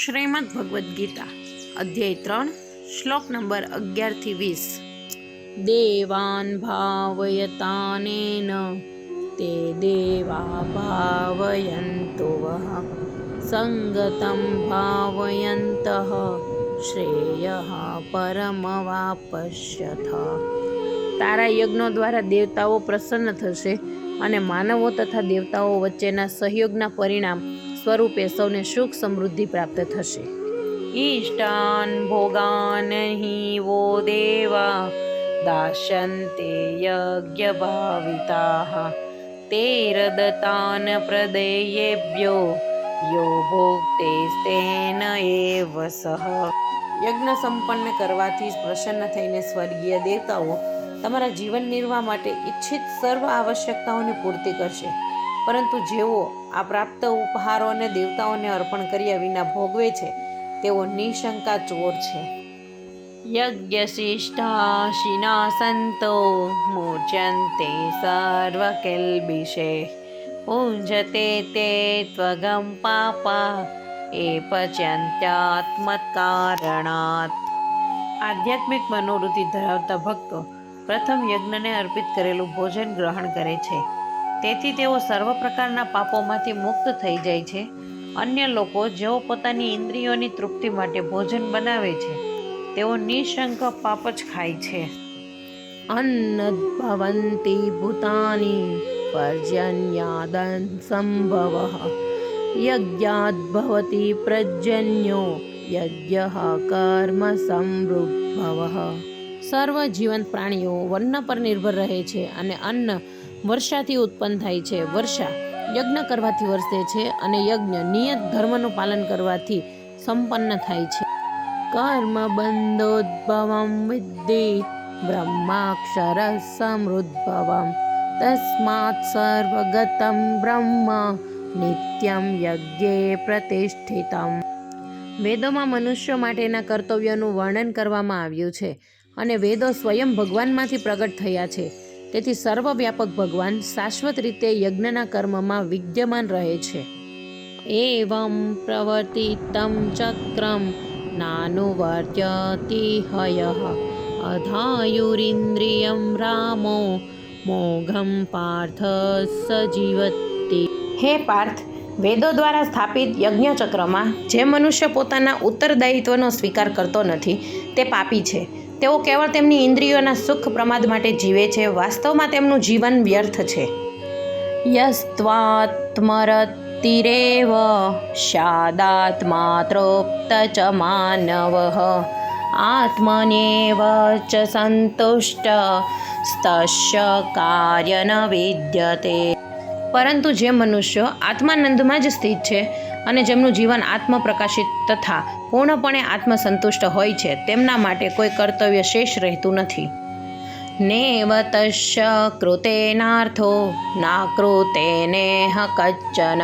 શ્રીમદ ભગવદ્ ગીતા, અધ્યાય ત્રણ, શ્લોક નંબર અગિયારથી વીસ. દેવાન ભાવયતાનેન, તે દેવા ભાવયંતો વહ. સંગતમ ભાવયંત, શ્રેય પરમવાપશ્યથ તારા યજ્ઞો દ્વારા દેવતાઓ પ્રસન્ન થશે અને માનવો તથા દેવતાઓ વચ્ચેના સહયોગના પરિણામ સ્વરૂપે સૌને સુખ સમૃદ્ધિ પ્રાપ્ત થશે. ઈષ્ટાન ભોગાન હિ વો દેવા દાશન્તે યજ્ઞ ભાવિતા તેરદતાન પ્રદેયેભ્યો યો ભોક્તેસ્તેન એવ સહ. યજ્ઞ સંપન્ન કરવાથી પ્રસન્ન થઈને સ્વર્ગીય દેવતાઓ તમારા જીવન નિર્વાહ માટે ઈચ્છિત સર્વ આવશ્યકતાઓની પૂર્તિ કરશે. પરંતુ જેઓ આ પ્રાપ્ત ઉપહારોને દેવતાઓને અર્પણ કર્યા વિના ભોગવે છે. તેઓ નિશંકા ચોર છે. યજ્ઞશિષ્ટાશિના સંતો મૂર્જન્તે સર્વકેલ્બિષે. પૂંજતે તે ત્વગમ પાપા, એ પચ્યંત્યાત્મકારણાત આધ્યાત્મિક મનોવૃત્તિ ધરાવતા ભક્તો પ્રથમ યજ્ઞને અર્પિત કરેલું ભોજન ગ્રહણ કરે છે. તેથી તેઓ સર્વ પ્રકારના પાપોમાંથી મુક્ત થઈ જાય છે. અન્ય લોકો જેઓ પોતાની ઇન્દ્રિયોની તૃપ્તિ માટે ભોજન બનાવે છે તેઓ નિશંક પાપ જ ખાય છે. અન્નદ્ભવંતિ ભૂતાની પર્જન્યાદન સંભવ. યજ્ઞાદ્ભવતિ પ્રજન્યો યજ્ઞ કર્મ સમૃદ્ભવ. સર્વ જીવંત પ્રાણીઓ વન પર નિર્ભર રહે છે અને અન્ન વર્ષાથી ઉત્પન્ન થાય છે. વર્ષા યજ્ઞ કરવાથી વરસે છે અને યજ્ઞ નિયત ધર્મનું પાલન કરવાથી સંપન્ન થાય છે. કર્મ બંધોદ્ભવમ વિદ્ધિ બ્રહ્માક્ષર સમૃદ્ભવમ તસ્માત સર્વગતમ બ્રહ્મ નિત્યમ યજ્ઞે પ્રતિષ્ઠિતમ. વેદોમાં મનુષ્યો માટેના કર્તવ્યોનું વર્ણન કરવામાં આવ્યું છે અને વેદો સ્વયં ભગવાનમાંથી પ્રગટ થયા છે. તેથી સર્વવ્યાપક ભગવાન શાશ્વત રીતે યજ્ઞના કર્મમાં વિદ્યમાન રહે છે. એવં પ્રવર્તિતમ ચક્રમ નાનુવર્ત્યતિ હય. અધાયુરિન્દ્રિયમ રામો મોઘમ પાર્થ સજીવતી હે પાર્થ, વેદો દ્વારા સ્થાપિત યજ્ઞચક્રમાં જે મનુષ્ય પોતાના ઉત્તરદાયિત્વનો સ્વીકાર કરતો નથી, તે પાપી છે. તેઓ કેવળ તેમની ઇન્દ્રિયોના સુખ પ્રમાદ માટે જીવે છે, વાસ્તવમાં તેમનું જીવન વ્યર્થ છે. યસ્ત્વાત્મરતિરેવ તૃપ્ત ચ માનવ, આત્મનેવ ચ સંતુષ્ટ સ્તશ્ય કાર્ય ન વિદ્યતે. પરંતુ જે મનુષ્ય આત્માનંદમાં જ સ્થિત છે અને જેમનું જીવન આત્મપ્રકાશિત તથા પૂર્ણપણે આત્મસંતુષ્ટ હોય છે, તેમના માટે કોઈ કર્તવ્ય શેષ રહેતું નથી. નેવ કૃતેનાર્થો નાકૃતેનેહ કચ્ચન,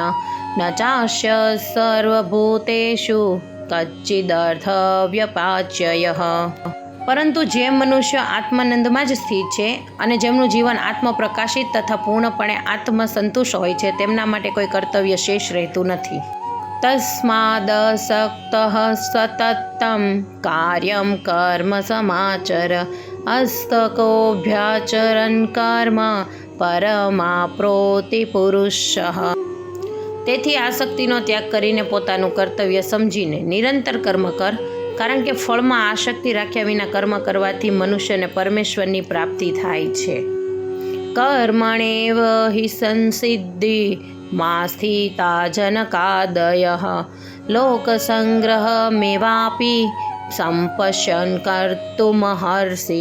ન ચાસ્ય સર્વભૂતેષુ કચ્ચિદર્થ વ્યપાચ્યય પરંતુ જે મનુષ્ય આત્માનંદમાં જ સ્થિત છે અને જેમનું જીવન આત્મપ્રકાશિત તથા પૂર્ણપણે આત્મસંતુષ્ટ હોય છે, તેમના માટે કોઈ કર્તવ્ય શેષ રહેતું નથી. તસ્માદસક્ત સતતમ કાર્યમ કર્મ समाचर। અસ્તકોભ્યાચરન કર્મ પરમાપ્રોતિ પુરુષ તેથી આસક્તિનો ત્યાગ કરીને પોતાનું કર્તવ્ય સમજીને નિરંતર કર્મ કર, કારણ કે ફળમાં આસક્તિ રાખ્યા વિના કર્મ કરવાથી મનુષ્યને પરમેશ્વરની પ્રાપ્તિ થાય છે. કર્મણેવ હિ સંસિદ્ધિ મા સ્થિતા જનકાદય લોકસંગ્રહ મેવાપી સંપશ્યન કર્તુમહર્ષિ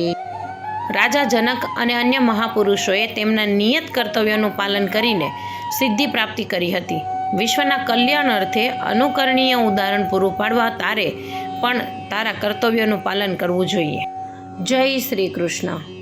રાજા જનક અને અન્ય મહાપુરુષોએ તેમના નિયત કર્તવ્યોનું પાલન કરીને સિદ્ધિ પ્રાપ્તિ કરી હતી. વિશ્વના કલ્યાણ અર્થે અનુકરણીય ઉદાહરણ પૂરું પાડવા તારે પણ તારા કર્તવ્યોનું પાલન કરવું જોઈએ. જય શ્રી કૃષ્ણ.